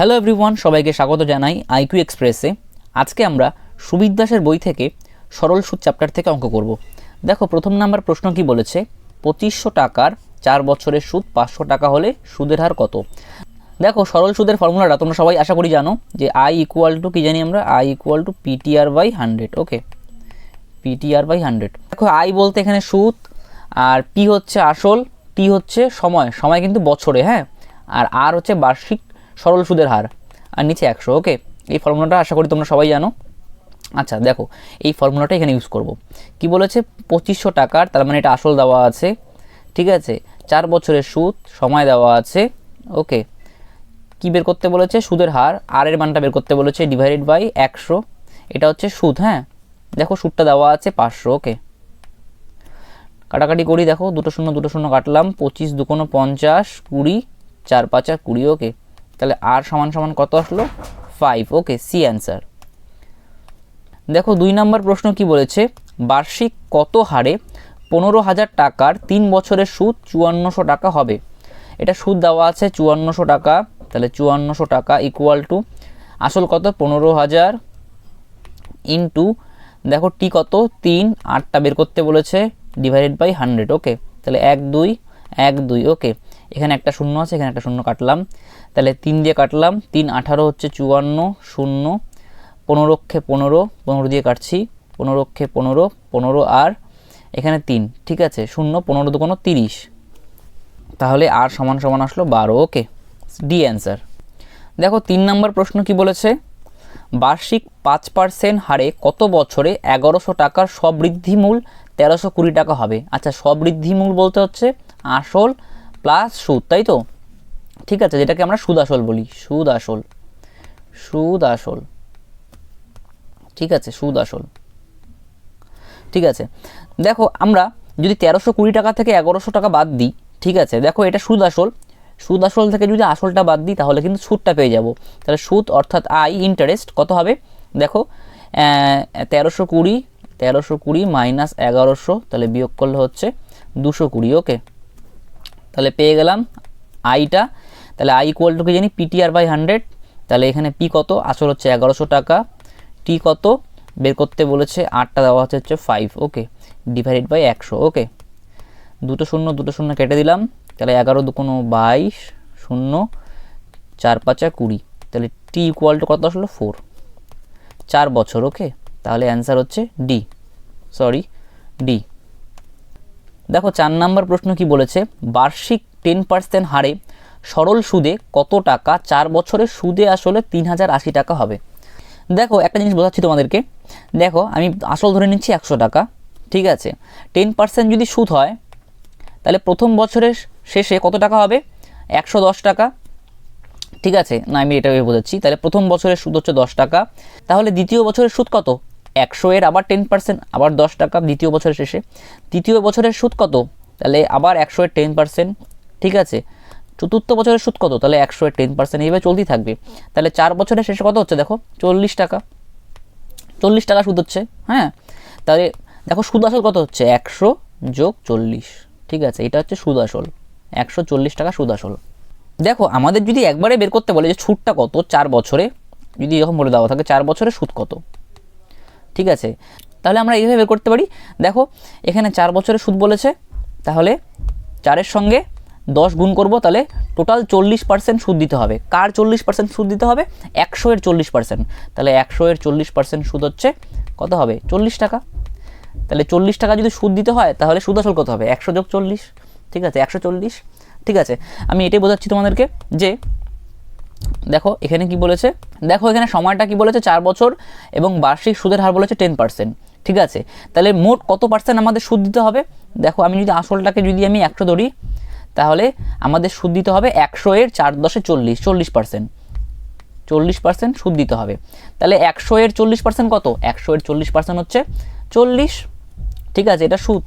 Hello everyone সবাইকে স্বাগত জানাই আইকিউ এক্সপ্রেসে আজকে আমরা সুবিদ দাসের বই থেকে সরল সুদ চ্যাপ্টার থেকে অঙ্ক করব। দেখো, প্রথম নাম্বার প্রশ্ন কি বলেছে? পঁচিশশো টাকার চার বছরের সুদ পাঁচশো টাকা হলে সুদের হার কত? দেখো, সরল সুদের ফর্মুলাটা তোমরা সবাই আশা করি জানো যে আই ইকুয়াল টু কী জানি আমরা? I equal to PTR by hundred okay PTR by hundred দেখো আই বলতে এখানে সুদ, আর পি হচ্ছে আসল টি হচ্ছে সময়। সময় কিন্তু বছরে হ্যাঁ? আর আর হচ্ছে বার্ষিক সরল সুদের হার। আর নিচে একশো, ওকে? এই ফর্মুলাটা আশা করি তোমরা সবাই জানো। আচ্ছা দেখো, এই ফর্মুলাটা এখানে ইউজ করব। কি বলেছে? পঁচিশশো টাকার, তার মানে এটা আসল দেওয়া আছে। ঠিক আছে? চার বছরের সুদ, সময় দেওয়া আছে। ওকে? কি বের করতে বলেছে? সুদের হার। আর এর মানটা বের করতে বলেছে ডিভাইডেড বাই একশো। এটা হচ্ছে সুদ হ্যাঁ? দেখো, সুদটা দেওয়া আছে পাঁচশো, ওকে? কাটাকাটি করি, দেখো, দুটো শূন্য দুটো শূন্য কাটলাম। পঁচিশ, দুকোনো পঞ্চাশ, কুড়ি, চার পাঁচা কুড়ি, ওকে? তাহলে আর সমান সমান কত আসলো? ফাইভ ওকে সি অ্যান্সার দেখো, দুই নম্বর প্রশ্ন কি বলেছে? বার্ষিক কত হারে পনেরো হাজার টাকার তিন বছরের সুদ চুয়ান্নশো টাকা হবে? এটা সুদ দেওয়া আছে চুয়ান্নশো টাকা, তাহলে চুয়ান্নশো টাকা ইকুয়াল টু আসল কত? পনেরো হাজার ইন্টু দেখো টি কত? তিন, আটটা বের করতে বলেছে ডিভাইডেড বাই হান্ড্রেড ওকে তাহলে এক, দুই এক, দুই ওকে এখানে একটা শূন্য আছে, এখানে একটা শূন্য কাটলাম। তাহলে তিন দিয়ে কাটলাম, তিন আঠারো হচ্ছে চুয়ান্ন, শূন্য পনেরোক্ষে পনেরো পনেরো দিয়ে কাটছি পনেরোক্ষে পনেরো পনেরো আর এখানে তিন, ঠিক আছে? শূন্য, পনেরো দুকোনো তিরিশ। তাহলে আর সমান সমান আসলো বারো, ওকে? D answer. দেখো, তিন নম্বর প্রশ্ন কি বলেছে? বার্ষিক পাঁচ পার্সেন্ট হারে কত বছরে এগারোশো টাকার সবৃদ্ধিমূল তেরোশো কুড়ি টাকা হবে? আচ্ছা সবৃদ্ধিমূল বলতে হচ্ছে আসল প্লাস সুদ, তাই তো? ঠিক আছে, যেটাকে আমরা সুদ আসল বলি, সুদ আসল সুদ আসল, ঠিক আছে, সুদ আসল, ঠিক আছে। দেখো, আমরা যদি তেরোশো কুড়ি টাকা থেকে এগারোশো টাকা বাদ দিই, ঠিক আছে, দেখো এটা সুদ আসল সুদ আসল থেকে যদি আসলটা বাদ দিই, তাহলে কিন্তু সুদটা পেয়ে যাব। তাহলে সুদ অর্থাৎ আই ইন্টারেস্ট কত হবে? দেখো তেরোশো কুড়ি তেরোশো কুড়ি মাইনাস এগারোশো, তাহলে বিয়োগ করলে হচ্ছে দুশো কুড়ি, ওকে? তাহলে পেয়ে গেলাম আইটা। তাহলে আই ইকুয়াল টু কি জানি? পিটিআর বাই হান্ড্রেড তাহলে এখানে পি কত? আসল হচ্ছে এগারোশো টাকা। টি কত? বের করতে বলেছে আটটা, দেওয়া হচ্ছে হচ্ছে ফাইভ ওকে ডিভাইডেড বাই একশো। ওকে দুটো শূন্য দুটো শূন্য কেটে দিলাম। তাহলে এগারো দুকোনো বাইশ, শূন্য, চার পাঁচা কুড়ি। তাহলে টি ইকুয়াল টু কত আসলো? ফোর চার বছর। ওকে তাহলে অ্যান্সার হচ্ছে ডি সরি ডি দেখো চার নাম্বার প্রশ্ন কি বলেছে? বার্ষিক টেন পার্সেন্ট হারে সরল সুদে কত টাকা? চার বছরের সুদে আসলে তিন হাজার আশি টাকা হবে। দেখো, একটা জিনিস বোঝাচ্ছি তোমাদেরকে। দেখো, আমি আসল ধরে নিচ্ছি একশো টাকা, ঠিক আছে? টেন পার্সেন্ট যদি সুদ হয়, তাহলে প্রথম বছরের শেষে কত টাকা হবে? একশো দশ টাকা, ঠিক আছে? না, আমি এটা বোঝাচ্ছি। তাহলে প্রথম বছরের সুদ হচ্ছে দশ টাকা। তাহলে দ্বিতীয় বছরের সুদ কত? একশো এর আবার টেন পার্সেন্ট আবার দশ টাকা দ্বিতীয় বছরের শেষে। তৃতীয় বছরের সুদ কত? তাহলে আবার একশো এর টেন পার্সেন্ট ঠিক আছে? চতুর্থ বছরের সুদ কত? তাহলে একশো এর টেন পার্সেন্ট এইভাবে চলতেই থাকবে। তাহলে চার বছরের শেষে কত হচ্ছে দেখো? চল্লিশ টাকা। চল্লিশ টাকা সুদ হচ্ছে হ্যাঁ? তাহলে দেখো সুদ আসল কত হচ্ছে? একশো যোগ চল্লিশ, ঠিক আছে? এটা হচ্ছে সুদ আসল। একশো চল্লিশ টাকা সুদ আসল। দেখো, আমাদের যদি একবারে বের করতে বলে যে সুদটা কত, চার বছরে, যদি এরকম বলে দেওয়া থাকে, চার বছরে সুদ কত? ঠিক আছে? তাহলে আমরা এইভাবে বের করতে পারি। দেখো, এখানে চার বছরের সুদ বলেছে। তাহলে চারের সঙ্গে দশ গুণ করব, তাহলে টোটাল চল্লিশ পার্সেন্ট সুদ দিতে হবে। কার চল্লিশ পার্সেন্ট সুদ দিতে হবে? একশো এর চল্লিশ পার্সেন্ট তাহলে একশো এর চল্লিশ পার্সেন্ট সুদ হচ্ছে কত হবে? চল্লিশ টাকা। তাহলে চল্লিশ টাকা যদি সুদ দিতে হয়, তাহলে সুদ আসল কত হবে? একশো যোগ চল্লিশ। ঠিক আছে? একশো চল্লিশ। ঠিক আছে? আমি এটাই বোঝাচ্ছি তোমাদেরকে যে দেখো, এখানে কি বলেছে? দেখো, এখানে সময়টা কি বলেছে? চার বছর এবং বার্ষিক সুদের হার বলেছে টেন পার্সেন্ট ঠিক আছে? তাহলে মোট কত পার্সেন্ট আমাদের সুদ দিতে হবে? দেখো, আমি যদি আসলটাকে যদি আমি একশো ধরি, তাহলে আমাদের সুদ দিতে হবে একশো এর চার দশে চল্লিশ চল্লিশ পার্সেন্ট চল্লিশ পার্সেন্ট সুদ দিতে হবে। তাহলে একশো এর চল্লিশ পার্সেন্ট কত? একশো এর চল্লিশ পার্সেন্ট হচ্ছে চল্লিশ। ঠিক আছে? এটা সুদ।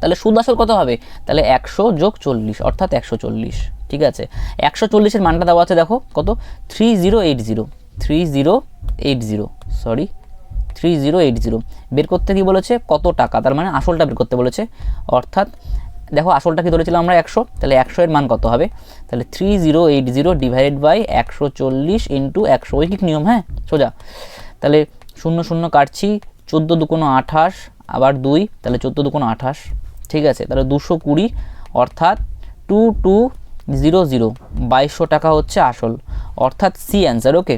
তাহলে সুদ আসল কত হবে? তাহলে একশো যোগ চল্লিশ, অর্থাৎ একশো চল্লিশ। ঠিক আছে? একশো চল্লিশের মানটা দেওয়া আছে, দেখো, কত? Three zero eight zero three zero eight zero sorry three zero eight zero বের করতে কি বলেছে? কত টাকা? তার মানে আসলটা বের করতে বলেছে। অর্থাৎ, দেখো, আসলটা কি ধরেছিলাম আমরা? একশো। তাহলে একশো এর মান কত হবে? তাহলে three zero eight zero divided by একশো চল্লিশ ইন্টু একশো। ঐকিক নিয়ম? হ্যাঁ সোজা। তাহলে শূন্য শূন্য কাটছি, চোদ্দ দুকোনো আঠাশ, আবার দুই, তাহলে চোদ্দ দুকোনো আঠাশ। ঠিক আছে? তাহলে দুশো কুড়ি, অর্থাৎ টু টু জিরো জিরো বাইশশো টাকা হচ্ছে আসল। অর্থাৎ সি অ্যান্সার ওকে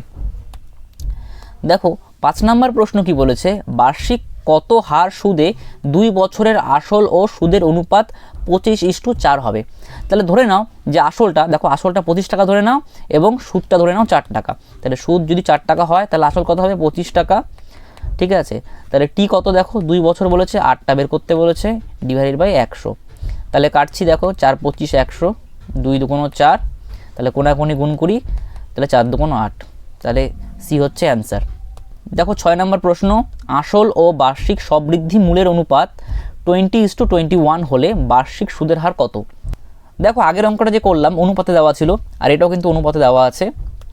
দেখো, পাঁচ নাম্বার প্রশ্ন কি বলেছে? বার্ষিক কত হার সুদে দুই বছরের আসল ও সুদের অনুপাত পঁচিশ ইস্টু চার হবে? তাহলে ধরে নাও যে আসলটা, দেখো আসলটা পঁচিশ টাকা ধরে নাও এবং সুদটা ধরে নাও চার টাকা। তাহলে সুদ যদি চার টাকা হয়, তাহলে আসল কত হবে? পঁচিশ টাকা। ঠিক আছে? তাহলে টি কত দেখো? দুই বছর বলেছে, আটটা বের করতে বলেছে ডিভাইডেড বাই একশো। তাহলে কাটছি দেখো, চার পঁচিশ একশো। দুই দুকোনো চার, তাহলে কোনাকুনি গুণ করি তাহলে চার দুকোনো আট। তাহলে সি হচ্ছে অ্যান্সার। দেখো ছয় নম্বর প্রশ্ন, আসল ও বার্ষিক সবৃদ্ধি মূলের অনুপাত twenty is to twenty one হলে বার্ষিক সুদের হার কত? দেখো আগের অঙ্কটা যে করলাম, অনুপাতে দেওয়া ছিল, আর এটাও কিন্তু অনুপাতে দেওয়া আছে।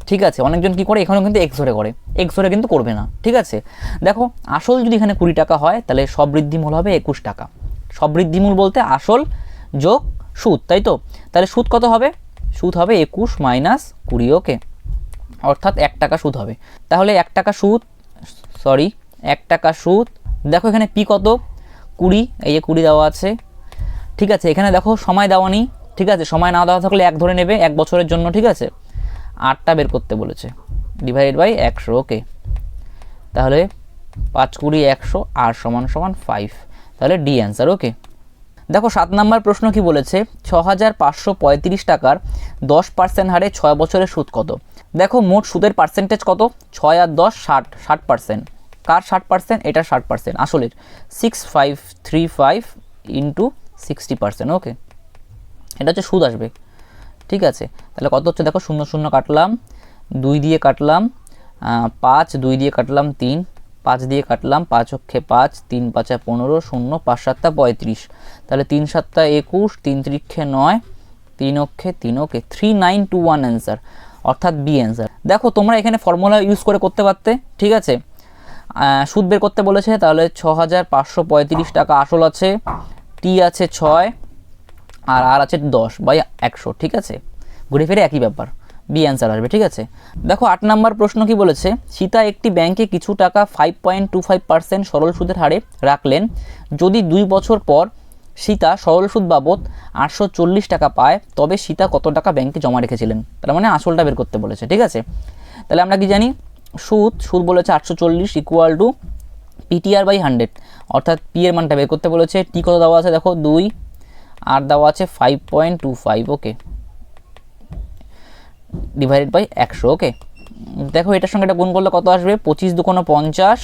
ঠিক আছে, অনেকজন কি করে? এখানেও কিন্তু এক্স ধরে করে। এক্স ধরে কিন্তু করবে না। ঠিক আছে? দেখো, আসল যদি এখানে কুড়ি টাকা হয়, তাহলে সবৃদ্ধি মূল হবে একুশ টাকা। সবৃদ্ধি মূল বলতে আসল যোগ সুদ, তাই তো? তাহলে সুদ কত হবে? সুদ হবে একুশ মাইনাস কুড়ি, ওকে। অর্থাৎ এক টাকা সুদ হবে। তাহলে এক টাকা সুদ, সরি, এক টাকা সুদ, দেখো এখানে পি কত? কুড়ি, এই যে কুড়ি দেওয়া আছে। ঠিক আছে, এখানে দেখো সময় দেওয়া নেই। ঠিক আছে, সময় না দেওয়া থাকলে এক ধরে নেবে, এক বছরের জন্য, ঠিক আছে? আটটা বের করতে বলেছে। ডিভাইডেড বাই একশো, ওকে। তাহলে পাঁচ কুড়ি একশো, আর সমান সমান ফাইভ তাহলে ডি অ্যান্সার ওকে। দেখো, সাত নাম্বার প্রশ্ন কি বলেছে? ছ হাজার পাঁচশো পঁয়ত্রিশ টাকার দশ পার্সেন্ট হারে ছয় বছরের সুদ কত? দেখো, মোট সুদের পার্সেন্টেজ কত? ছয় আর দশ, ষাট ষাট পার্সেন্ট কার ষাট পার্সেন্ট এটা ষাট পার্সেন্ট আসলের six five three five into sixty percent okay এটা হচ্ছে সুদ আসবে। ঠিক আছে? তাহলে কত হচ্ছে? দেখো, শূন্য শূন্য কাটলাম, দুই দিয়ে কাটলাম পাঁচ, দুই দিয়ে কাটলাম, তিন। পাঁচ দিয়ে কাটলাম, পাঁচ অক্ষে পাঁচ, তিন পাঁচা পনেরো, শূন্য পাঁচ সাতটা পঁয়ত্রিশ। তাহলে তিন সাতটা একুশ, তিন ত্রিক্ষে নয়, তিন অক্ষে তিন okay three nine two one answer অর্থাৎ বি অ্যান্সার দেখো, তোমরা এখানে ফর্মুলা ইউজ করে করতে পারতে, ঠিক আছে? সুদ বের করতে বলেছে, তাহলে ছ হাজার পাঁচশো পঁয়ত্রিশ টাকা আসল আছে টি আছে ছয়, আর আর আছে দশ, বাই একশো, ঠিক আছে? ঘুরে ফিরে একই ব্যাপার। বি অ্যান্সার আসবে, ঠিক আছে? দেখো, আট নাম্বার প্রশ্ন কি বলেছে? সীতা একটি ব্যাংকে কিছু টাকা five point two five percent সরল সুদের হারে রাখলেন। যদি দুই বছর পর সীতা সরল সুদ বাবদ আটশো চল্লিশ টাকা পায়, তবে সীতা কত টাকা ব্যাংকে জমা রেখেছিলেন? তার মানে আসলটা বের করতে বলেছে, ঠিক আছে? তাহলে আমরা কি জানি? সুদ সুদ বলেছে আটশো চল্লিশ equal to PTR by hundred অর্থাৎ পি এর মানটা বের করতে বলেছে। টি কত দেওয়া আছে? দেখো, দুই। আর দেওয়া আছে five point two five okay divided by একশো ওকে দেখো, এটার সঙ্গে এটা গুণ করলে কত আসবে? পঁচিশ দুকোনো পঞ্চাশ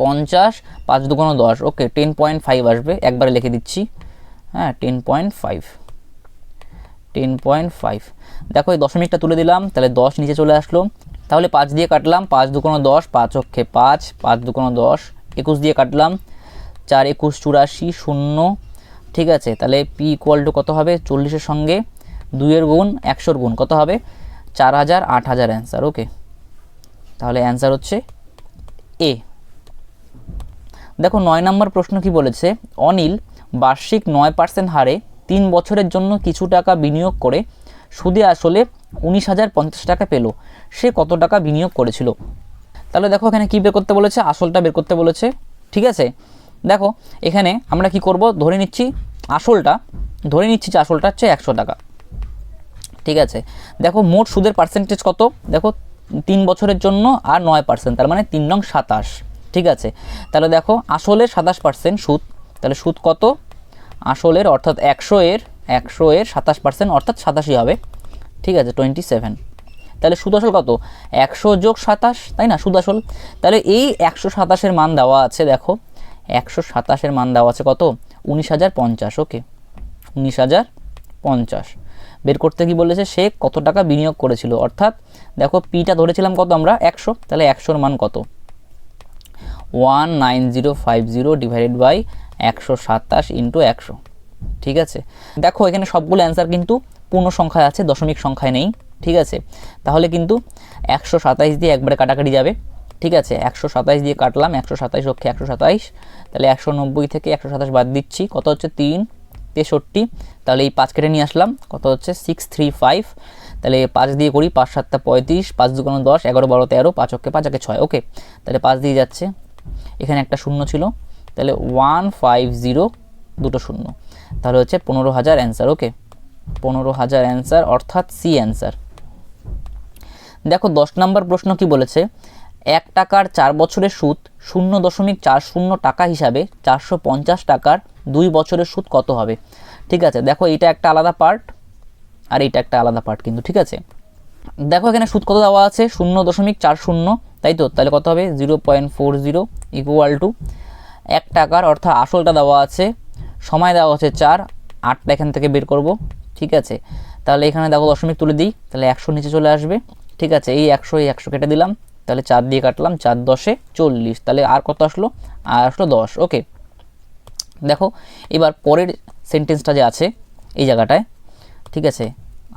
পঞ্চাশ, পাঁচ দুকোনো দশ ওকে টেন পয়েন্ট ফাইভ আসবে, একবারে লিখে দিচ্ছি। হ্যাঁ ten point five ten point five দেখো, এই দশমিকটা তুলে দিলাম, তাহলে দশ নিচে চলে আসলো। তাহলে পাঁচ দিয়ে কাটলাম, পাঁচ দুকোনো দশ, পাঁচ অক্ষে পাঁচ পাঁচ দুকোনো দশ, একুশ দিয়ে কাটলাম, চার একুশ চুরাশি শূন্য, ঠিক আছে? তাহলে পি ইকুয়াল টু কত হবে? চল্লিশের সঙ্গে দুইয়ের গুণ, একশোর গুণ। কত হবে? চার হাজার, আট হাজার অ্যান্সার ওকে তাহলে অ্যান্সার হচ্ছে এ দেখো, নয় নম্বর প্রশ্ন কি বলেছে? অনিল, বার্ষিক নয় পার্সেন্ট হারে তিন বছরের জন্য কিছু টাকা বিনিয়োগ করে সুদে আসলে উনিশ হাজার পঞ্চাশ টাকা পেল। সে কত টাকা বিনিয়োগ করেছিল? তাহলে দেখো, এখানে কী বের করতে বলেছে? আসলটা বের করতে বলেছে। ঠিক আছে? দেখো, এখানে আমরা কি করব? ধরে নিচ্ছি আসলটা, ধরে নিচ্ছি যে আসলটা হচ্ছে একশো টাকা। ঠিক আছে? দেখো মোট সুদের পার্সেন্টেজ কত? দেখো, তিন বছরের জন্য আর নয় পার্সেন্ট তার মানে তিন নং সাতাশ, ঠিক আছে? তাহলে দেখো, আসলের সাতাশ পার্সেন্ট সুদ, তাহলে সুদ কত? আসলের, অর্থাৎ একশো এর একশো এর সাতাশ পার্সেন্ট অর্থাৎ সাতাশি হবে, ঠিক আছে? টোয়েন্টি সেভেন তাহলে সুদ আসল কত? একশো যোগ সাতাশ, তাই না? সুদ আসল। তাহলে এই একশো সাতাশের মান দেওয়া আছে, দেখো, একশো সাতাশের মান দেওয়া আছে কত? উনিশ হাজার পঞ্চাশ ওকে উনিশ হাজার পঞ্চাশ। বের করতে কি বলেছে সে কত টাকা বিনিয়োগ করেছিল। অর্থাৎ দেখো পিটা ধরেছিলাম কত আমরা? একশো। তাহলে একশোর মান কত? One nine zero five zero divided by একশো সাতাশ ইন্টু একশো। ঠিক আছে? দেখো এখানে সবগুলো অ্যান্সার কিন্তু পূর্ণ সংখ্যায় আছে, দশমিক সংখ্যায় নেই। ঠিক আছে? তাহলে কিন্তু একশো সাতাইশ দিয়ে একবারে কাটাকাটি যাবে। ঠিক আছে? একশো সাতাইশ দিয়ে কাটলাম, একশো সাতাইশ অক্ষে একশো সাতাইশ। তাহলে একশো নব্বই থেকে একশো সাতাশ বাদ দিচ্ছি। কত হচ্ছে? তিন। তেষট্টি। তাহলে এই পাঁচ কেটে নিয়ে আসলাম, কত হচ্ছে? সিক্স থ্রি ফাইভ তাহলে পাঁচ দিয়ে করি, পাঁচ সাতটা পঁয়ত্রিশ, পাঁচ দুগুণ দশ, এগারো, বারো, তেরো, পাঁচ অক্ষে পাঁচ, একে ছয় ওকে তাহলে পাঁচ দিয়ে যাচ্ছে। এখানে একটা শূন্য ছিল। তাহলে ওয়ান ফাইভ জিরো দুটো শূন্য। তাহলে হচ্ছে পনেরো হাজার অ্যান্সার ওকে পনেরো হাজার অ্যান্সার অর্থাৎ সি অ্যান্সার দেখো, দশ নম্বর প্রশ্ন কি বলেছে? এক টাকার চার বছরের সুদ শূন্য দশমিক চার শূন্য টাকা হিসাবে চারশো পঞ্চাশ টাকার দুই বছরের সুদ কত হবে? ঠিক আছে, দেখো এটা একটা আলাদা পার্ট আর এটা একটা আলাদা পার্ট কিন্তু, ঠিক আছে? দেখো এখানে সুদ কত দেওয়া আছে? শূন্য দশমিক চার শূন্য, তাই তো? তাহলে কত হবে? Zero point four zero equal to এক টাকার, অর্থাৎ আসলটা দেওয়া আছে, সময় দেওয়া আছে চার, আটটা এখান থেকে বের করব, ঠিক আছে? তাহলে এখানে দেখো দশমিক তুলে দিই, তাহলে একশো নিচে চলে আসবে, ঠিক আছে? এই একশো এই একশো কেটে দিলাম তাহলে চার দিয়ে কাটলাম, চার দশে চল্লিশ। তাহলে আর কত আসলো? আর আসলো দশ। ওকে। দেখো, এবার পরের সেন্টেন্সটা যে আছে, এই জায়গাটায়, ঠিক আছে?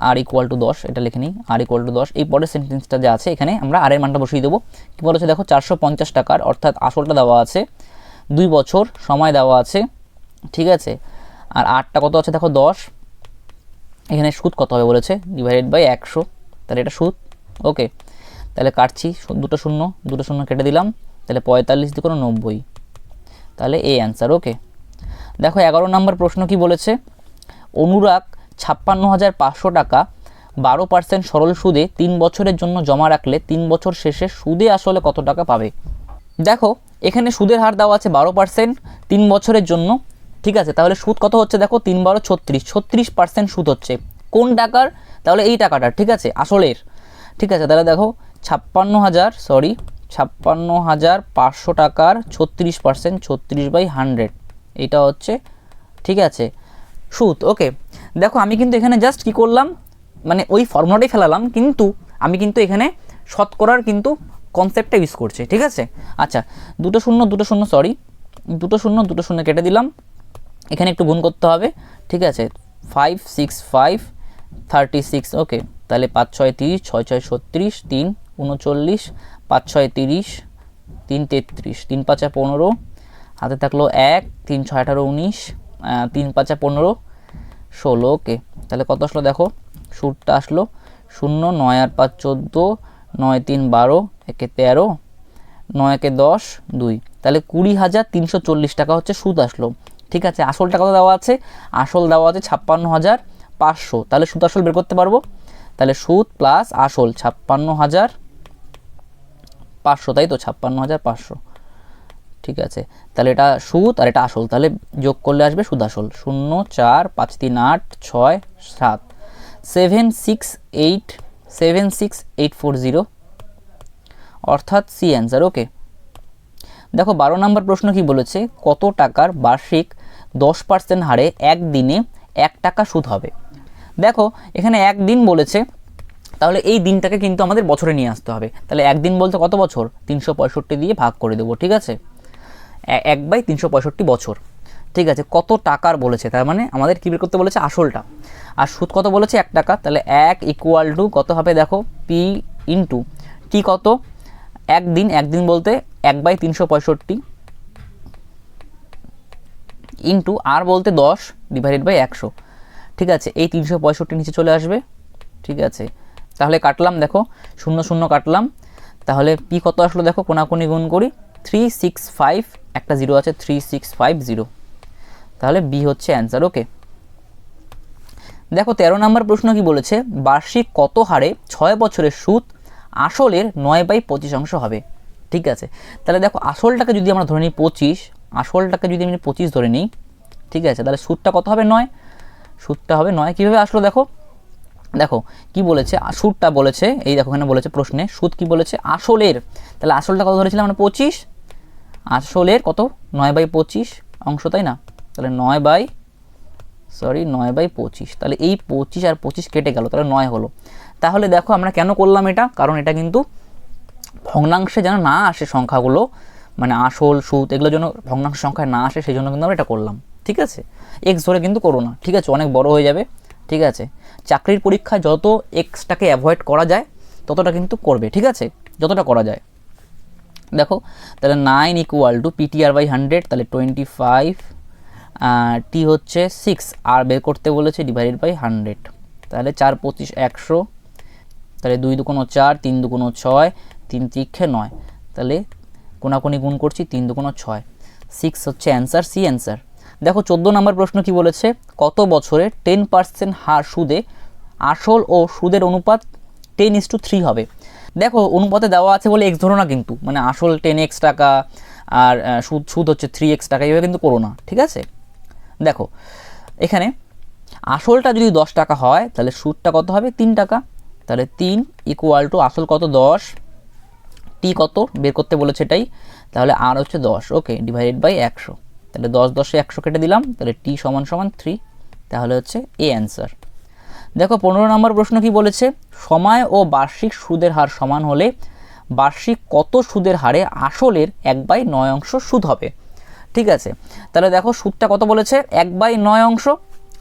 আর ইকুয়াল টু দশ, এটা লিখে নিই। আর ইকুয়াল টু দশ, এই পরের সেন্টেন্সটা যে আছে, এখানে আমরা আরের মানটা বসিয়ে দেবো। কী বলেছে? দেখো, চারশো পঞ্চাশ টাকার, অর্থাৎ আসলটা দেওয়া আছে, দুই বছর সময় দেওয়া আছে, ঠিক আছে? আর আটটা কত আছে? দেখো, দশ। এখানে সুদ কত হবে বলেছে? ডিভাইডেড বাই একশো। তাহলে এটা সুদ। ওকে। তাহলে কাটছি দুটো শূন্য দুটো শূন্য কেটে দিলাম, তাহলে পঁয়তাল্লিশ দিয়ে কোনো নব্বই। তাহলে এই অ্যান্সার ওকে দেখো, এগারো নম্বর প্রশ্ন কি বলেছে? অনুরাগ ছাপ্পান্ন হাজার পাঁচশো টাকা বারো পার্সেন্ট সরল সুদে তিন বছরের জন্য জমা রাখলে তিন বছর শেষে সুদে আসলে কত টাকা পাবে? দেখো, এখানে সুদের হার দেওয়া আছে বারো পার্সেন্ট তিন বছরের জন্য, ঠিক আছে? তাহলে সুদ কত হচ্ছে দেখো? তিন বারো ছত্রিশ ছত্রিশ পার্সেন্ট সুদ হচ্ছে। কোন টাকার? তাহলে এই টাকাটার, ঠিক আছে? আসলের, ঠিক আছে? তাহলে দেখো ছাপ্পান্ন হাজার সরি ছাপ্পান্ন হাজার পাঁচশো টাকার ছত্রিশ পার্সেন্ট ছত্রিশ বাই হান্ড্রেড এটা হচ্ছে, ঠিক আছে? সুদ ওকে দেখো, আমি কিন্তু এখানে জাস্ট কি করলাম মানে ওই ফর্মুলাটাই ফেলালাম, কিন্তু আমি কিন্তু এখানে শতকরার কিন্তু কনসেপ্টটা ইউজ করছি, ঠিক আছে? আচ্ছা দুটো শূন্য দুটো শূন্য সরি দুটো শূন্য দুটো শূন্য কেটে দিলাম। এখানে একটু গুণ করতে হবে, ঠিক আছে? Five six five thirty six okay তাহলে পাঁচ, ছয়, তিরিশ, ছয় ছয়, ছত্রিশ, তিন উনচল্লিশ, পাঁচ ছয় তিরিশ, তিন তেত্রিশ, তিন পাঁচা পনেরো, হাতে থাকল এক, তিন ছয় আঠারো উনিশ তিন পাঁচা পনেরো, ষোলো, ওকে। তাহলে কত আসলো দেখো? সুরটা আসলো শূন্য, নয় আর পাঁচ চোদ্দ, নয় তিন বারো, একে তেরো, নয় একে দশ, দুই। তাহলে কুড়ি হাজার তিনশো চল্লিশ টাকা হচ্ছে সুদ আসলো। ঠিক আছে, আসলটা কত দেওয়া আছে? আসল দেওয়া আছে ছাপ্পান্ন হাজার পাঁচশো। তাহলে সুদ আসল বের করতে পারব? তাহলে সুদ প্লাস আসল ছাপ্পান্ন হাজার পাঁচশো, তাই তো? ছাপ্পান্ন হাজার পাঁচশো। ঠিক আছে। তাহলে এটা সুদ আর এটা আসল। তাহলে যোগ করলে আসবে সুদ আসল। শূন্য, চার, পাঁচ, তিন, আট, ছয়, সাত। Seven, six, eight, seven, six, eight, four, zero. অর্থাৎ সি অ্যান্সার, ওকে। দেখো, বারো নম্বর প্রশ্ন কি বলেছে? কত টাকার বার্ষিক দশ পার্সেন্ট হারে একদিনে এক টাকা সুদ হবে? দেখো, এখানে একদিন বলেছে তাহলে এই দিনটাকে কিন্তু আমাদের বছরে নিয়ে আসতে হবে। তাহলে একদিন বলতে কত বছর? তিনশো পঁয়ষট্টি দিয়ে ভাগ করে দেবো, ঠিক আছে? এক বাই তিনশো পঁয়ষট্টি বছর, ঠিক আছে? কত টাকার বলেছে? তার মানে আমাদের কী বের করতে বলেছে? আসলটা। আর সুদ কত বলেছে? এক টাকা। তাহলে এক ইকুয়াল টু কত হবে দেখো? পি ইন্টু টি কত? একদিন একদিন বলতে এক বাই তিনশো পঁয়ষট্টি ইন্টু আর বলতে দশ ডিভাইডেড বাই একশো, ঠিক আছে? এই তিনশো পঁয়ষট্টি নিচে চলে আসবে, ঠিক আছে? তাহলে কাটলাম, দেখো, শূন্য শূন্য কাটলাম। তাহলে পি কত আসলো, দেখো, কোনাকুনি গুণ করি থ্রি সিক্স ফাইভ একটা জিরো আছে থ্রি সিক্স ফাইভ জিরো তাহলে বি হচ্ছে অ্যান্সার ওকে দেখো, তেরো নম্বর প্রশ্ন কি বলেছে? বার্ষিক কত হারে ছয় বছরের সুদ আসলের নয় বাই পঁচিশ অংশ হবে? ঠিক আছে। তাহলে দেখো, আসলটাকে যদি আমরা ধরে নিই পঁচিশ, আসলটাকে যদি আমি পঁচিশ ধরে নিই, ঠিক আছে, তাহলে সুদটা কত হবে? নয়। সুদটা হবে নয়। কীভাবে আসলো, দেখো? দেখো, কি বলেছে? সুদটা বলেছে, এই দেখো এখানে বলেছে প্রশ্নে সুদ কি বলেছে? আসলের। তাহলে আসলটা কত ধরেছিলাম আমরা? পঁচিশ। আসলের কত? নয় বাই পঁচিশ অংশ, তাই না? তাহলে নয় বাই, সরি, নয় বাই পঁচিশ। তাহলে এই পঁচিশ আর পঁচিশ কেটে গেল, তাহলে নয় হলো। তাহলে দেখো আমরা কেন করলাম এটা? কারণ এটা কিন্তু ভগ্নাংশে যেন না আসে সংখ্যাগুলো মানে আসল সুদ এগুলোর জন্য ভগ্নাংশ সংখ্যায় না আসে, সেই জন্য কিন্তু আমরা এটা করলাম। ঠিক আছে? এক্স ধরে কিন্তু করো না। ঠিক আছে? অনেক বড় হয়ে যাবে। ঠিক আছে? চাকরির পরীক্ষায় যত এক্সটাকে অ্যাভয়েড করা যায়, ততটা কিন্তু করবে, ঠিক আছে? যতটা করা যায়। দেখো, তাহলে nine equal to PTR by hundred তাহলে টোয়েন্টি ফাইভ টি হচ্ছে সিক্স আর বের করতে বলেছে ডিভাইডেড বাই হান্ড্রেড তাহলে চার পঁচিশ একশো, তাহলে দুই দুকোনো চার, তিন দুকোনো ছয়, তিন তিক্ষে নয়। তাহলে কোনাকুনি গুণ করছি, তিন দুকোনো ছয়। সিক্স হচ্ছে অ্যান্সার সি অ্যান্সার দেখো, চোদ্দ নম্বর প্রশ্ন কি বলেছে? কত বছরে টেন পার্সেন্ট হার সুদে আসল ও সুদের অনুপাত টেন ইস টু থ্রি হবে? দেখো, অনুপাতে দেওয়া আছে বলে এক্স ধরো না কিন্তু। মানে আসল টেন এক্স টাকা আর সুদ সুদ হচ্ছে থ্রি এক্স টাকা, এইভাবে কিন্তু করো না, ঠিক আছে? দেখো, এখানে আসলটা যদি দশ টাকা হয়, তাহলে সুদটা কত হবে? তিন টাকা। তাহলে তিন ইকুয়াল টু আসল কত? দশ। টি কত? বের করতে বলেছে এটাই। তাহলে আর হচ্ছে দশ। ওকে ডিভাইডেড বাই একশো। তাহলে দশ দশে একশো কেটে দিলাম, তাহলে টি সমান সমান থ্রি তাহলে হচ্ছে এ অ্যান্সার দেখো পনেরো নম্বর প্রশ্ন কি বলেছে? সময় ও বার্ষিক সুদের হার সমান হলে বার্ষিক কত সুদের হারে আসলের এক বাই নয় অংশ সুদ হবে? ঠিক আছে, তাহলে দেখো সুদটা কত বলেছে? এক বাই নয় অংশ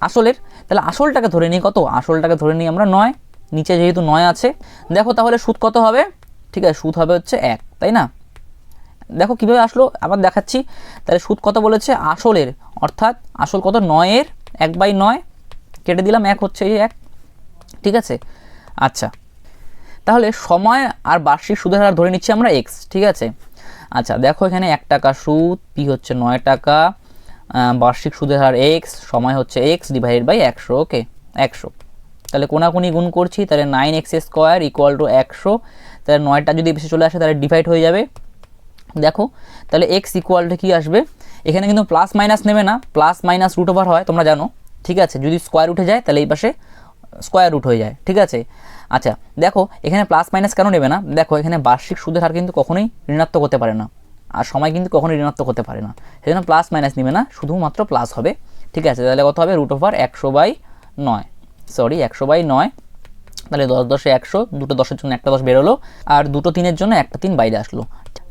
আসলের, তাহলে আসলটাকে ধরে নিই কত? আসলটাকে ধরে নিই আমরা নয়, নিচে যেহেতু নয় আছে, দেখো তাহলে সুদ কত হবে? ঠিক আছে, সুদ হবে হচ্ছে এক, তাই না? দেখো কীভাবে আসলো? আবার দেখাচ্ছি। তাহলে সুদ কত বলেছে? আসলের, অর্থাৎ আসল কত? নয়ের, এক বাই নয়। কেটে দিলাম, এক হচ্ছে এই এক। ঠিক আছে? আচ্ছা। তাহলে সময় আর বার্ষিক সুদের হার ধরে নিচ্ছি আমরা এক্স ঠিক আছে? আচ্ছা দেখো এখানে এক টাকা সুদ পি হচ্ছে নয় টাকা। বার্ষিক সুদের হার এক্স সময় হচ্ছে এক্স ডিভাইডেড বাই একশো ওকে একশো। তাহলে কোনাকুনি গুণ করছি, তাহলে nine x square equal to একশো। তাহলে নয়টা যদি বেশি চলে আসে, তাহলে ডিভাইড হয়ে যাবে। দেখো, তাহলে এক্স ইকুয়াল টু কী আসবে? এখানে কিন্তু প্লাস মাইনাস নেবে না প্লাস মাইনাস রুট ওভার হয়, তোমরা জানো, ঠিক আছে? যদি স্কোয়ার উঠে যায়, তাহলে এই পাশে স্কোয়ার রুট হয়ে যায়, ঠিক আছে? আচ্ছা দেখো, এখানে প্লাস মাইনাস কেন নেবে না? দেখো, এখানে বার্ষিক সুদের হার কিন্তু কখনোই ঋণাত্মক হতে পারে না। আর সময় কিন্তু কখনোই ঋণাত্মক হতে পারে না। সেই জন্য প্লাস মাইনাস নেবে না, শুধুমাত্র প্লাস হবে, ঠিক আছে? তাহলে কত হবে? রুট ওভার একশো বাই নয়। সরি একশো বাই নয়। তাহলে দশ দশে একশো, দুটো দশের জন্য একটা দশ বেরোলো, আর দুটো তিনের জন্য একটা তিন বাইরে আসলো।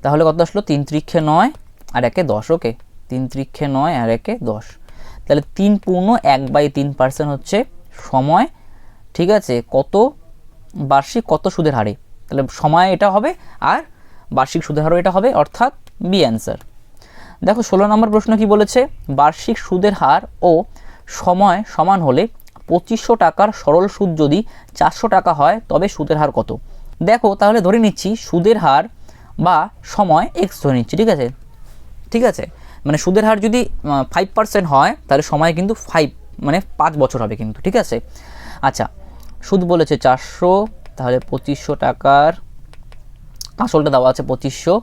তাহলে কত আসলো তিন ত্রিক্ষে নয় আর একে দশ, ওকে? তিন ত্রিক্ষে নয় আর একে দশ। তাহলে তিন পূর্ণ এক বাই তিন পার্সেন্ট হচ্ছে সময়। ঠিক আছে, কত? বার্ষিক কত সুদের হারে? তাহলে সময় এটা হবে আর বার্ষিক সুদের হারও এটা হবে, অর্থাৎ বি অ্যান্সার। দেখো, ষোলো নম্বর প্রশ্ন কি বলেছে? বার্ষিক সুদের হার ও সময় সমান হলে পঁচিশশো টাকার সরল সুদ যদি চারশো টাকা হয়, তবে সুদের হার কত? দেখো, তাহলে ধরে নিচ্ছি, সুদের হার বা সময় এক্স ধরে নিচ্ছি, ঠিক আছে? ঠিক আছে? মানে সুদের হার যদি ফাইভ পার্সেন্ট হয়, তাহলে সময় কিন্তু ফাইভ মানে পাঁচ বছর হবে কিন্তু, ঠিক আছে? আচ্ছা সুদ বলেছে চারশো, তাহলে পঁচিশশো টাকার আসলটা দেওয়া আছে পঁচিশশো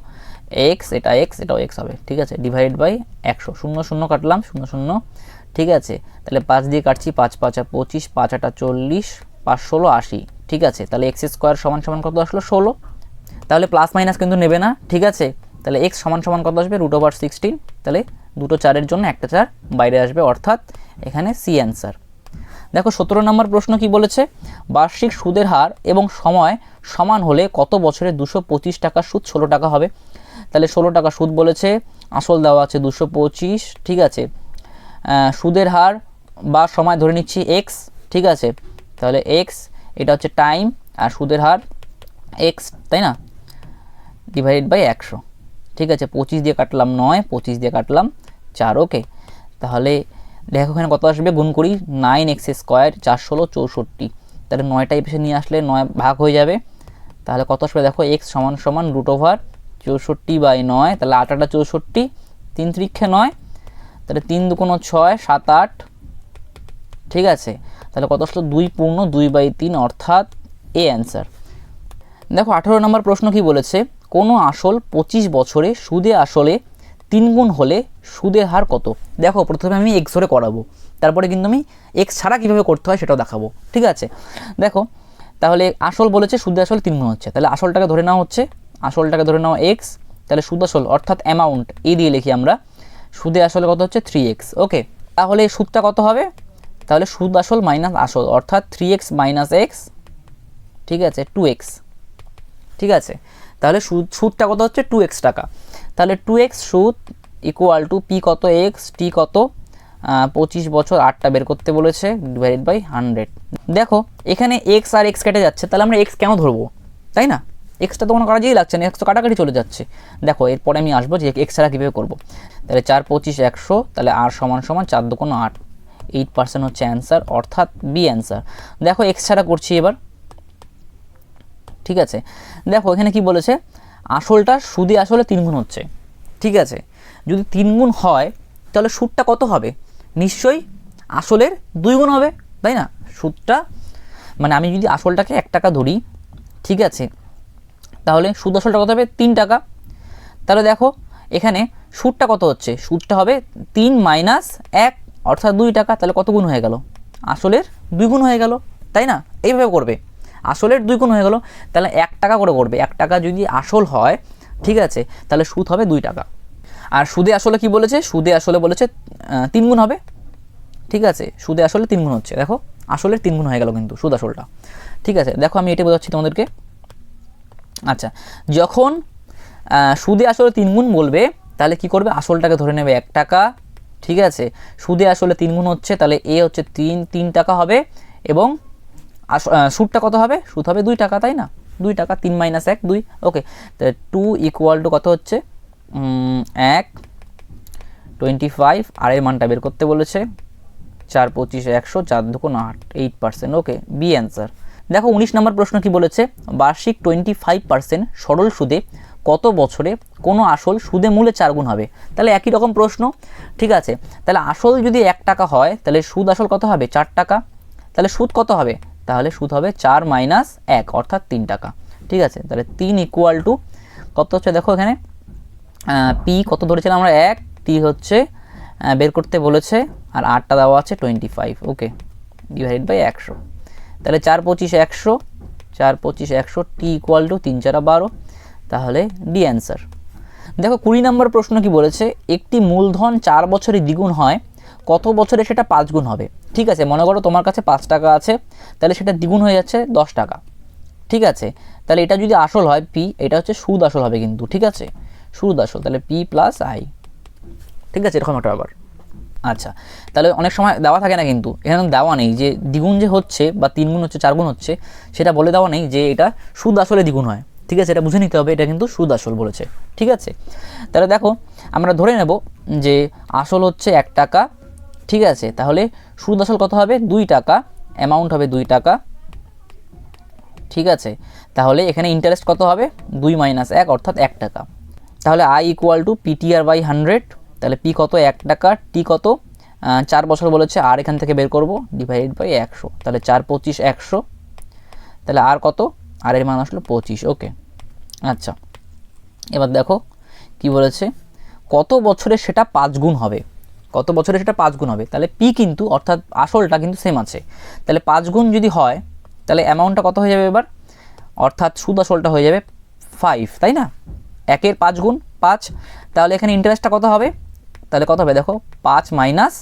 এক্স এটা এক্স এটাও এক্স হবে, ঠিক আছে? ডিভাইড বাই একশো, শূন্য শূন্য কাটলাম, শূন্য শূন্য, ঠিক আছে? তাহলে পাঁচ দিয়ে কাটছি, পাঁচ পাঁচ পঁচিশ, পাঁচ আটা চল্লিশ, পাঁচ, ষোলো, আশি, ঠিক আছে? তাহলে এক্স স্কোয়ার সমান সমান কত আসলো? ষোলো। তাহলে প্লাস মাইনাস কিন্তু নেবে না, ঠিক আছে? তাহলে এক্স সমান সমান কত আসবে? রুট ওভার সিক্সটিন তাহলে দুটো চারের জন্য একটা চার বাইরে আসবে, অর্থাৎ এখানে সি অ্যান্সার দেখো, সতেরো নম্বর প্রশ্ন কি বলেছে? বার্ষিক সুদের হার এবং সময় সমান হলে কত বছরে দুশো পঁচিশ টাকা সুদ ষোলো টাকা হবে? তাহলে ষোলো টাকা সুদ বলেছে, আসল দেওয়া আছে দুশো পঁচিশ, ঠিক আছে? সুদের হার বা সময় ধরে নিচ্ছি এক্স ঠিক আছে? তাহলে এক্স এটা হচ্ছে টাইম আর সুদের হার এক্স তাই না? ডিভাইডেড বাই একশো। ঠিক আছে, পঁচিশ দিয়ে কাটলাম নয়, পঁচিশ দিয়ে কাটলাম চার ওকে তাহলে দেখো এখানে কত আসবে? গুণ করি নাইন এক্স স্কোয়ার চার ষোলো চৌষট্টি। তাহলে নয়টা এই পাশে নিয়ে আসলে নয় ভাগ হয়ে যাবে। তাহলে কত আসবে? দেখো এক্স সমান সমান রুট ওভার চৌষট্টি বাই নয়, তাহলে আটাটা চৌষট্টি, তিন ত্রিক্ষে নয়, তাহলে তিন দুকোনো ছয়, সাত আট, ঠিক আছে। তাহলে কত আসলো? দুই পূর্ণ দুই বাই তিন, অর্থাৎ এ অ্যান্সার দেখো, আঠেরো নম্বর প্রশ্ন কি বলেছে? কোনো আসল পঁচিশ বছরে সুদে আসলে তিন গুণ হলে সুদের হার কত? দেখো, প্রথমে আমি এক্স ধরে করাবো, তারপরে কিন্তু আমি এক্স ছাড়া কীভাবে করতে হয় সেটাও দেখাবো, ঠিক আছে? দেখো, তাহলে আসল বলেছে সুদে আসল তিন গুণ হচ্ছে, তাহলে আসলটাকে ধরে নেওয়া হচ্ছে, আসলটাকে ধরে নেওয়া এক্স তাহলে সুদ আসল, অর্থাৎ অ্যামাউন্ট এই দিয়ে লিখি আমরা, সুদে আসলে কত হচ্ছে? থ্রি এক্স ওকে তাহলে সুদটা কত হবে? তাহলে সুদ আসল মাইনাস আসল, অর্থাৎ থ্রি এক্স মাইনাস এক্স ঠিক আছে টু এক্স ঠিক আছে? তাহলে সুদ, সুদটা কত হচ্ছে? টু এক্স টাকা। তাহলে টু এক্স সুদ ইকুয়াল টু পি কত এক্স টি কত? পঁচিশ বছর আটটা বের করতে বলেছে ডিভাইডেড বাই হান্ড্রেড দেখো, এখানে এক্স আর এক্স কেটে যাচ্ছে, তাহলে আমরা এক্স কেন ধরবো? তাই না? এক্সট্রা তো কোনো কাজেই লাগছে না এক্স তো কাটাকাটি চলে যাচ্ছে। দেখো, এরপরে আমি আসব যে এক্সট্রা কীভাবে করব। তাহলে চার পঁচিশ একশো, তাহলে আর সমান সমান চার দুকোনো আট। এইট পার্সেন্ট হচ্ছে অ্যান্সার অর্থাৎ বি অ্যান্সার দেখো এক্স ছাড়া করছি এবার। ঠিক আছে? দেখো, এখানে কি বলেছে? আসলটা সুদে আসলে তিন গুণ হচ্ছে। ঠিক আছে? যদি তিন গুণ হয়, তাহলে সুদটা কত হবে? নিশ্চয়ই আসলের দুই গুণ হবে, তাই না? সুদটা মানে আমি যদি আসলটাকে এক টাকা ধরি, ঠিক আছে? তাহলে সুদ আসলটা কত হবে? তিন টাকা। তাহলে দেখো, এখানে সুদটা কত হচ্ছে? সুদটা হবে তিন মাইনাস এক, অর্থাৎ দুই টাকা, তাহলে কত গুণ হয়ে গেল? আসলের দুই গুণ হয়ে গেল, তাই না? এইভাবে করবে। আসলের দুই গুণ হয়ে গেল, তাহলে এক টাকা করে করবে। এক টাকা যদি আসল হয়, ঠিক আছে, তাহলে সুদ হবে দুই টাকা। আর সুদে আসলে কি বলেছে? সুদে আসলে বলেছে তিন গুণ হবে। ঠিক আছে, সুদে আসলে তিন গুণ হচ্ছে। দেখো, আসলের তিন গুণ হয়ে গেল কিন্তু সুদ আসলটা। ঠিক আছে, দেখো আমি এটা বোঝাচ্ছি তোমাদেরকে। আচ্ছা যখন সুদে আসলে তিন গুণ বলবে, তাহলে কি করবে? আসলটাকে ধরে নেবে এক টাকা। ঠিক আছে, সুদে আসলে তিন গুণ হচ্ছে, তাহলে এ হচ্ছে তিন তিন টাকা হবে এবং আহ, সুদটা কত হবে? সুদ হবে দুই টাকা তাই না? দুই টাকা তিন মাইনাস এক দুই। ওকে তাহলে টু ইকুয়াল টু কত হচ্ছে? এক টোয়েন্টি ফাইভ আর এর মানটা বের করতে বলেছে। চার পঁচিশ একশো চার দুগুণ আট eight percent okay B answer দেখো উনিশ নম্বর প্রশ্ন কি বলেছে? বার্ষিক টোয়েন্টি ফাইভ পার্সেন্ট সরল সুদে কত বছরে কোনো আসল সুদে মূলে চার গুণ হবে? তাহলে একই রকম প্রশ্ন। ঠিক আছে তাহলে আসল যদি এক টাকা হয় তাহলে সুদ আসল কত হবে? চার টাকা। তাহলে সুদ কত হবে? তাহলে সুদ হবে চার মাইনাস এক, অর্থাৎ তিন টাকা। ঠিক আছে? তাহলে তিন ইকুয়াল টু কত হচ্ছে দেখো এখানে? পি কত ধরেছিলাম আমরা? এক টি হচ্ছে বের করতে বলেছে, আর আটটা দেওয়া আছে twenty five okay divide by একশো। তাহলে চার পঁচিশ একশো, চার পঁচিশ একশো টি ইকুয়াল টু তিন চারা বারো, তাহলে ডি অ্যান্সার দেখো কুড়ি নম্বর প্রশ্ন কি বলেছে? একটি মূলধন চার বছরে দ্বিগুণ হয় কত বছরে সেটা পাঁচ গুণ হবে। ঠিক আছে, মনে করো তোমার কাছে পাঁচ টাকা আছে, তাহলে সেটা দ্বিগুণ হয়ে যাচ্ছে দশ টাকা। ঠিক আছে, তাহলে এটা যদি আসল হয় পি এটা হচ্ছে সুদ আসল হবে কিন্তু, ঠিক আছে? সুদ আসল, তাহলে পি প্লাস আই ঠিক আছে, এরকম একটা ব্যাপার। আচ্ছা তাহলে অনেক সময় দেওয়া থাকে না কিন্তু, এখানে দেওয়া নেই যে দ্বিগুণ যে হচ্ছে বা তিন গুণ হচ্ছে, চার গুণ হচ্ছে, সেটা বলে দেওয়া নেই যে এটা সুদ আসলে দ্বিগুণ হয়। ঠিক আছে, এটা বুঝে নিতে হবে, এটা কিন্তু সুদ আসল বলেছে। ঠিক আছে, তাহলে দেখো, আমরা ধরে নেব যে আসল হচ্ছে এক টাকা ঠিক আছে, তাহলে সুদ আসল কত হবে? দুই টাকা অ্যামাউন্ট হবে দুই টাকা। ঠিক আছে, তাহলে এখানে ইন্টারেস্ট কত হবে? দুই মাইনাস এক, অর্থাৎ এক টাকা। তাহলে I equal to PTR by hundred তাহলে পি কত? এক টাকা টি কত? চার বছর বলেছে, আর এখান থেকে বের করব ডিভাইড বাই একশো। তাহলে চার পঁচিশ একশো। তাহলে আর কত? আর এর মান আসলো পঁচিশ ওকে আচ্ছা এবার দেখো কি বলেছে, কত বছরে সেটা পাঁচ গুণ হবে? কত বছরে সেটা পাঁচ গুণ হবে। তাহলে পি কিন্তু, অর্থাৎ আসলটা কিন্তু সেম আছে। তাহলে পাঁচ গুণ যদি হয়, তাহলে অ্যামাউন্টটা কত হয়ে যাবে এবার? অর্থাৎ সুদ আসলটা হয়ে যাবে ফাইভ তাই না? একের পাঁচ গুণ পাঁচ, তাহলে এখানে ইন্টারেস্টটা কত হবে? তাহলে কত হবে? দেখো, পাঁচ মাইনাস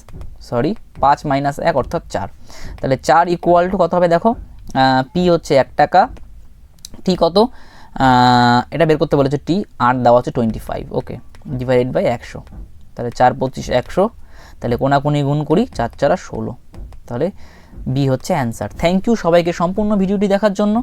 সরি পাঁচ মাইনাস এক, অর্থাৎ চার। তাহলে চার ইকুয়াল টু কত হবে? দেখো পি হচ্ছে এক টাকা। টি কত? এটা বের করতে বলেছে টি আট দেওয়া হচ্ছে twenty five okay divided by একশো। তাহলে চার পঁচিশ একশো। তাহলে কোনাকুনি গুণ করি চার চারা ষোলো। তাহলে বি হচ্ছে অ্যান্সার। থ্যাংক ইউ সবাইকে সম্পূর্ণ ভিডিওটি দেখার জন্য।